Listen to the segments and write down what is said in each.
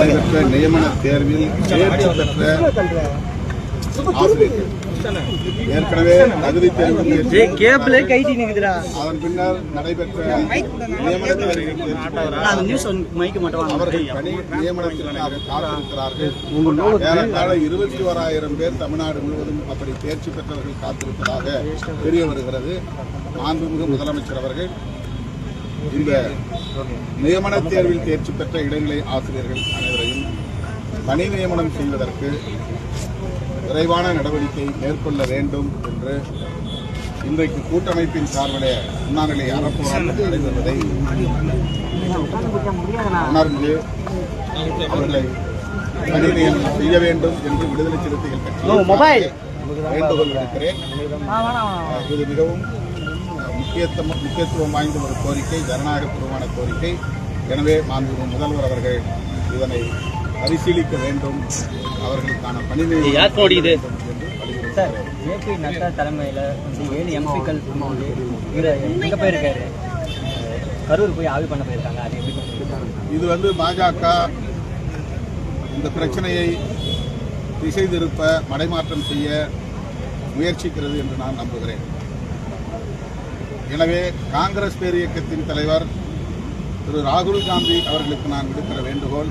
நடைபெற்ற நியமன தேர்வில் தேர்ச்சி பெற்ற ஆசிரியர்கள் ஏற்கனவே தகுதி தேர்வு தேர்ச்சி கேபிள் கைட்டி நிக்குதுடா. அதன் பின்னர் நடைபெற்ற நியமன தேர்வில் தேர்ச்சி பெற்ற அந்த நியூஸ் மைக்கு மட்டும் வாங்க. அவர்கள் பணி நியமனத்திற்காக காத்திருக்கிறார்கள். ஏறத்தாழ இருபத்தி ஓராயிரம் பேர் தமிழ்நாடு முழுவதும் அப்படி தேர்ச்சி பெற்றவர்கள் காத்திருப்பதாக தெரிய வருகிறது. மாண்புமிகு முதலமைச்சர் அவர்கள் இந்த நியமன தேர்வில் தேர்ச்சி பெற்ற இடைநிலை ஆசிரியர்கள் அனைவரையும் பணி நியமனம் செய்வதற்கு விரைவான நடவடிக்கை மேற்கொள்ள வேண்டும் என்று இன்றைக்கு கூட்டமைப்பின் சார்பிலே உண்ணாநிலை அறப்போராட்டம் நடைபெறுவதை உணர்ந்து அவர்களை பணி நியமனம் செய்ய வேண்டும் என்று விடுதலை சிறுத்தைகள் கட்சி. வேண்டுகோள் விடுக்கிறேன் இது மிகவும் முக்கியத்துவம் முக்கியத்துவம் வாய்ந்த ஒரு கோரிக்கை ஜனநாயகபூர்வமான கோரிக்கை. எனவே மாண்புமிகு முதல்வர் அவர்கள் இதனை பரிசீலிக்க வேண்டும். அவர்களுக்கான பணி நியமனம் யார் கோடியுது? என்று சார் ஜேபி நட்டா தலைமையில் வந்து ஏழு எம்பிக்கள் வந்து எங்கே போயிருக்காரு? கரூர் போய் ஆய்வு பண்ண போயிருக்காங்க. அது எப்படி? இது வந்து பாஜக இந்த பிரச்சனையை திசை திருப்ப மடைமாற்றம் செய்ய முயற்சிக்கிறது என்று நான் நம்புகிறேன். எனவே காங்கிரஸ் பேரியக்கத்தின் தலைவர் திரு ராகுல் காந்தி அவர்களுக்கு நான் விடுக்கிற வேண்டுகோள்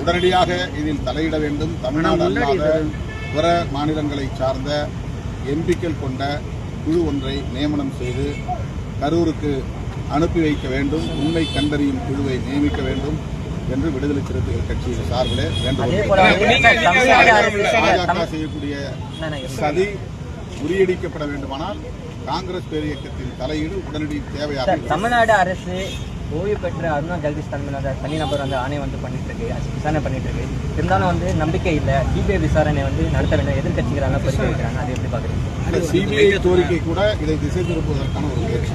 உடனடியாக இதில் தலையிட வேண்டும். தமிழ்நாடு அல்லாத பிற மாநிலங்களை சார்ந்த எம்பிக்கள் கொண்ட குழு ஒன்றை நியமனம் செய்து கரூருக்கு அனுப்பி வைக்க வேண்டும். உண்மை கண்டறியும் குழுவை நியமிக்க வேண்டும் என்று விடுதலை சிறுத்தைகள் கட்சியின் சார்பிலே அரசு பாஜக செய்யக்கூடிய சதி முறியடிக்கப்பட வேண்டுமானால் காங்கிரஸ் பேரியக்கத்தின் தலையீடு உடனடி தேவையாக. தமிழ்நாடு அரசு ஓய்வு பெற்ற அருணா ஜெகதீஷ் தலைமையிலான தனிநபர் வந்து ஆணையம் வந்து பண்ணிட்டு இருக்கு விசாரணை பண்ணிட்டு இருக்கு இருந்தாலும் வந்து நம்பிக்கை இல்லை. சிபிஐ விசாரணை வந்து நடத்த வேண்டும். எதிர்கட்சிகளாக கோரிக்கை வைக்கிறாங்க. அதை எப்படி பார்க்குறீங்க சிபிஐ கோரிக்கை கூட இதை திசை திருப்புவதற்கான ஒரு முயற்சி.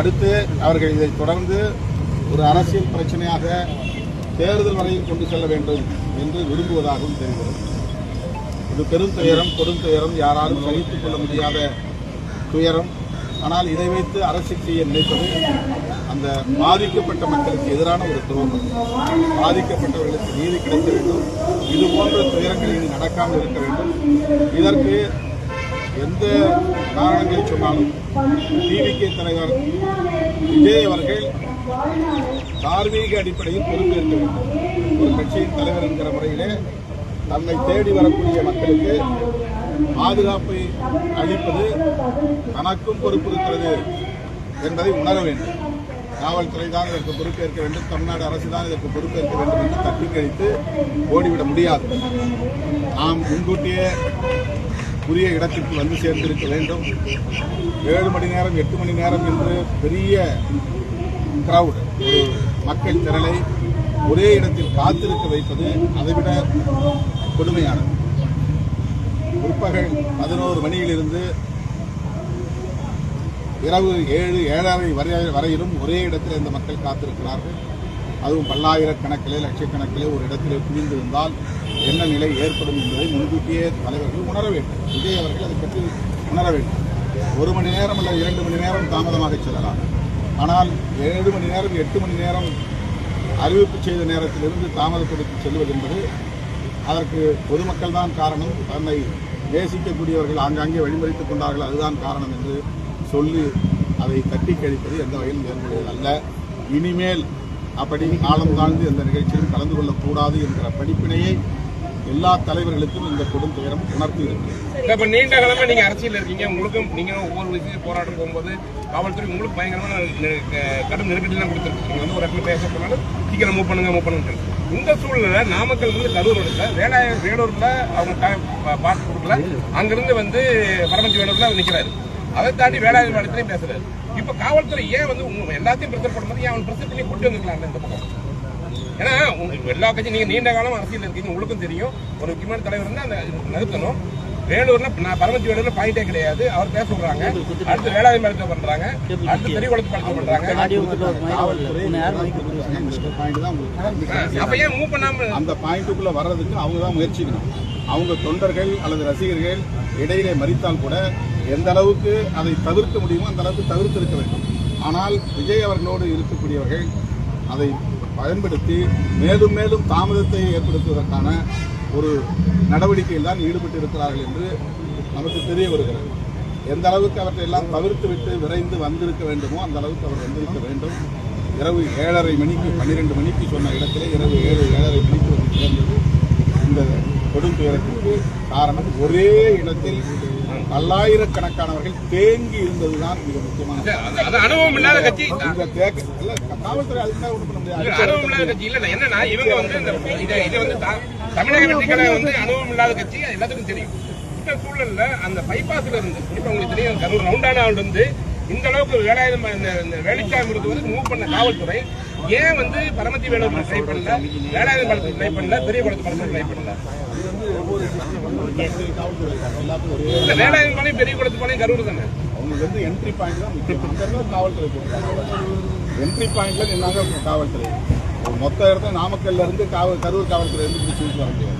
அடுத்து அவர்கள் இதை தொடர்ந்து ஒரு அரசியல் பிரச்சனையாக தேர்தல் வரையில் கொண்டு செல்ல வேண்டும் என்று விரும்புவதாகவும் தெரிகிறது. இது பெரும் துயரம் கொடும் துயரம். யாராலும் சகித்துக் கொள்ள முடியாத துயரம். ஆனால் இதை வைத்து அரசு செய்ய நினைப்பது அந்த பாதிக்கப்பட்ட மக்களுக்கு எதிரான ஒரு துரோகம். பாதிக்கப்பட்டவர்களுக்கு நீதி கிடைக்க வேண்டும். இது போன்ற துயரங்கள் இது நடக்காமல் இருக்க வேண்டும். இதற்கு எந்த காரணங்களை சொன்னாலும் டிவிகே தலைவர் விஜய் அவர்கள் தார்மீக அடிப்படையில் பொறுப்பேற்க வேண்டும். ஒரு கட்சியின் தலைவர் என்கிற முறையிலே தன்னை தேடி வரக்கூடிய மக்களுக்கு பாதுகாப்பை அளிப்பது தனக்கும் பொறுப்பு இருக்கிறது என்பதை உணர வேண்டும். காவல்துறை தான் இதற்கு பொறுப்பேற்க வேண்டும். தமிழ்நாடு அரசு தான் இதற்கு பொறுப்பேற்க வேண்டும் என்று தட்டி கழித்து ஓடிவிட முடியாது. நாம் முன்கூட்டியே உரிய இடத்திற்கு வந்து சேர்ந்திருக்க வேண்டும். ஏழு மணி நேரம் எட்டு மணி நேரம் என்று பெரிய கிரவுட் ஒரு மக்கள் திரளை ஒரே இடத்தில் காத்திருக்க வைப்பது அதைவிட கொடுமையானது. பிற்பகல் பதினோரு மணியிலிருந்து இரவு ஏழு ஏழரை வரை வரையிலும் ஒரே இடத்தில் இந்த மக்கள் காத்திருக்கிறார்கள். அதுவும் பல்லாயிரக்கணக்கிலே லட்சக்கணக்கிலே ஒரு இடத்திலே குவிந்திருந்தால் என்ன நிலை ஏற்படும் என்பதை முன்கூட்டியே தலைவர்கள் உணர வேண்டும். விஜய் அவர்கள் அதை பற்றி உணர வேண்டும். ஒரு மணி நேரம் அல்லது இரண்டு மணி நேரம் தாமதமாக செல்லலாம். ஆனால் ஏழு மணி நேரம் எட்டு மணி நேரம் அறிவிப்பு செய்த நேரத்திலிருந்து தாமதப்படுத்தி செல்வது என்பது அதற்கு பொதுமக்கள் தான் காரணம். தன்னை நேசிக்கக்கூடியவர்கள் ஆங்காங்கே வழிமறித்துக் கொண்டார்கள். அதுதான் காரணம் என்று சொல்லி அதை தட்டி கழிப்பது எந்த வகையில் நேர்முறையில் அல்ல. இனிமேல் அப்படி காலம் தாழ்ந்து எந்த நிகழ்ச்சியில் கலந்து கொள்ளக்கூடாது என்கிற படிப்பினையை எல்லா தலைவர்களுக்கும் இந்த கொடும் துயரம் உணர்த்தி இருக்கு இப்ப நீண்ட காலமா நீங்க அரசியல் இருக்கீங்க. உங்களுக்கும் நீங்க ஒவ்வொரு விஷயம் போராட்டம் போகும்போது காவல்துறை உங்களுக்கு பயங்கரமான க- கடும் நெருக்கடிலாம் கொடுத்துருக்கு. நீங்க வந்து ஒரு இடத்துல பேச போனாலும் சீக்கிரம் மூவ் பண்ணுங்க மூவ் பண்ணுங்க இந்த சூழ்நிலை நாமக்கல் இருந்து கரூர் எடுக்கல வேலாய வேலூர்ல அவங்க ட- பார்த்து கொடுக்கல. அங்கிருந்து வந்து பரமஞ்சி வேலூர்ல அவர் நிக்கிறாரு. அதை தாண்டி வேலாயுத இடத்துலயும் பேசுறாரு. இப்ப காவல்துறை ஏன் வந்து உங்க எல்லாத்தையும் பிரச்சனை பண்ணும்போது ஏன் அவன் பிரச்சனை பண்ணி கொண்டு வந்துருக்கலாம் இந்த பக்கம்? ஏன்னா எல்லா கட்சியும் நீங்க நீண்ட காலம் அரசியல் இருக்கீங்க. உங்களுக்கும் தெரியும். ஒரு முக்கியமான தலைவர் வந்து அந்த நிறுத்தணும். வேலூர்ல நான் பரமத்தி வேலூர்ல பாயிண்டே கிடையாது. அவர் பேச விடுறாங்க அடுத்து வேளாண் மருத்துவ பண்றாங்க. அடுத்து பெரிய குளத்து படத்தை பண்றாங்க. அப்ப ஏன் மூவ் பண்ணாம அந்த பாயிண்ட்டுக்குள்ள வர்றதுக்கு அவங்க தான் முயற்சிக்கணும். அவங்க தொண்டர்கள் அல்லது ரசிகர்கள் இடையிலே மறித்தால் கூட எந்த அளவுக்கு அதை தவிர்க்க முடியுமோ அந்த அளவுக்கு தவிர்த்து இருக்க வேண்டும். ஆனால் விஜய் அவர்களோடு இருக்கக்கூடியவர்கள் அதை பயன்படுத்தி மேலும் மேலும் தாமதத்தை ஏற்படுத்துவதற்கான ஒரு நடவடிக்கையில் தான் ஈடுபட்டு இருக்கிறார்கள் என்று நமக்கு தெரிய வருகிறது. எந்த அளவுக்கு அவற்றை எல்லாம் தவிர்த்து விட்டு விரைந்து வந்திருக்க வேண்டுமோ அந்த அளவுக்கு அவர் வந்திருக்க வேண்டும். இரவு ஏழரை மணிக்கு பன்னிரெண்டு மணிக்கு சொன்ன இடத்திலே இரவு ஏழு ஏழரை மணிக்கு வந்து சேர்ந்தது. இந்த கொடும் துயரத்திற்கு காரணம் ஒரே இடத்தில் பல்லாயிரக்கணக்கானவர்கள் தேங்கி இருந்ததுதான் மிக முக்கியமான இந்த காவல்துறை அதுக்கு ஒன்றும் பண்ண இல்ல, முடியாது அனுபவம் இல்லாத கட்சி. இல்ல என்னன்னா இவங்க வந்து இந்த இதை இதை வந்து தமிழக வெற்றி கழகம் வந்து அனுபவம் இல்லாத கட்சி எல்லாத்துக்கும் தெரியும். இந்த சூழல்ல அந்த பைபாஸ்ல இருந்து இப்ப உங்களுக்கு தெரியும் கரூர் ரவுண்டானாவில் இருந்து இந்த அளவுக்கு வேலாயுதம் இந்த வேலைச்சாமி இருந்து வந்து மூவ் பண்ண காவல்துறை ஏன் வந்து பரமத்தி வேலூர் ட்ரை பண்ணல? வேலாயுதம் பாலத்தில் ட்ரை பண்ணல? பெரிய குளத்து பாலத்தில் ட்ரை பண்ணல? இந்த வேலாயுதம் பாளையம் பெரிய குளத்து பாளையம் கரூர் தானே? அவங்களுக்கு வந்து என்ட்ரி பாயிண்ட் தான் காவல்துறை என்ட்ரி பாயிண்ட்ல நின்னாங்க காவல்துறை. மொத்த இடத்துல நாமக்கல்ல இருந்து காவல் கரூர் காவல்துறை இருந்து பிடிச்சி வர முடியாது.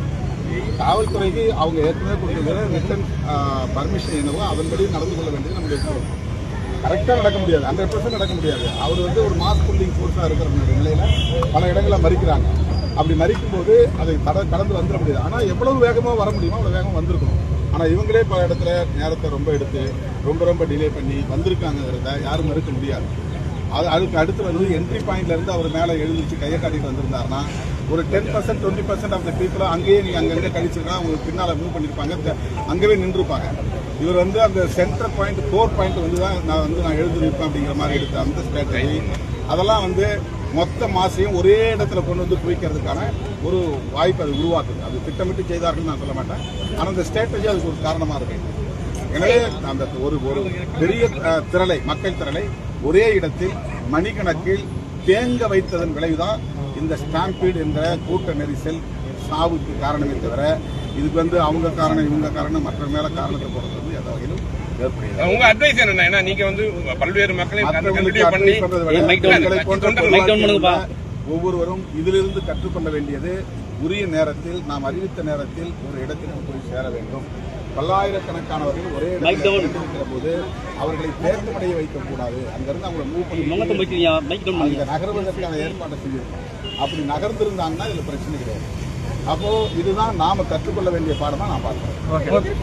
காவல்துறைக்கு அவங்க ஏற்கனவே கொடுத்துருக்கிற ரிட்டன் பர்மிஷன் என்னவோ அதன்படி நடந்து கொள்ள வேண்டியது நம்முடைய பொறுப்பு கரெக்டாக நடக்க முடியாது. ஹண்ட்ரட் பர்சன்ட் நடக்க முடியாது. அவர் வந்து ஒரு மாஸ் புல்லிங் ஃபோர்ஸாக இருக்கிற நிலையில் பல இடங்களில் மறிக்கிறாங்க. அப்படி மறிக்கும்போது அதை கட கடந்து வந்துட முடியாது. ஆனால் எவ்வளவு வேகமாக வர முடியுமோ அவ்வளோ வேகமாக வந்திருக்கணும். ஆனால் இவங்களே பல இடத்துல நேரத்தை ரொம்ப எடுத்து ரொம்ப ரொம்ப டிலே பண்ணி வந்திருக்காங்கிறத யாரும் மறுக்க முடியாது. அது அதுக்கு அடுத்து வந்து என்ட்ரி பாயிண்ட்ல இருந்து அவர் மேலே எழுந்துச்சு கையை காட்டிட்டு வந்திருந்தாருன்னா ஒரு ten percent twenty percent of the பீப்புளை அங்கேயே நீங்கள் அங்கங்கே கழிச்சிருக்கா அவங்க பின்னால் மூவ் பண்ணியிருப்பாங்க அங்கேயே நின்றுப்பாங்க இவர் வந்து அந்த சென்டர் பாயிண்ட் கோர் பாயிண்ட் வந்து தான் நான் வந்து நான் எழுதி நிற்பேன் அப்படிங்கிற மாதிரி எடுத்த அந்த ஸ்ட்ராட்டஜி அதெல்லாம் வந்து மொத்த மாசையும் ஒரே இடத்துல கொண்டு வந்து குவிக்கிறதுக்கான ஒரு வாய்ப்பு அது உருவாக்குது. அது திட்டமிட்டு செய்தார்கள் நான் சொல்ல மாட்டேன். ஆனால் அந்த ஸ்ட்ராட்டஜி அதுக்கு ஒரு காரணமாக இருக்கு. எனவே அந்த ஒரு ஒரு பெரிய திரளை மக்கள் திரளை ஒரே இடத்தில் மணிக்கணக்கில் தேங்க வைத்ததன் விளைவுதான் இந்த ஸ்டாம்பீடு என்ற கூட்ட நெரிசல் சாவுக்கு காரணமே தவிர இதுக்கு வந்து அவங்க காரணம் இவங்க காரணம் மற்ற மேல காரணத்தை போடுறது எந்த வகையிலும் உங்க அட்வைஸ் என்ன ஏன்னா நீங்க வந்து பல்வேறு மக்களை. ஒவ்வொருவரும் இதிலிருந்து கற்றுக்கொள்ள வேண்டியது உரிய நேரத்தில் நாம் அறிவித்த நேரத்தில் ஒரு இடத்திற்கு போய் சேர வேண்டும் பல்லாயிரக்கணக்கானவர்கள் ஒரே. இருக்கிற போது அவர்களை தேக்கமடைய வைக்கக்கூடாது. அங்கிருந்து அவங்களை மூவ் பண்ணி நகர்வதற்கான ஏற்பாட்டை செய்யணும் அப்படி நகர்ந்திருந்தாங்கன்னா இதுல பிரச்சனை கிடையாது. அப்போ இதுதான் நாம கற்றுக்கொள்ள வேண்டிய பாடமா நான் பார்க்கிறேன்.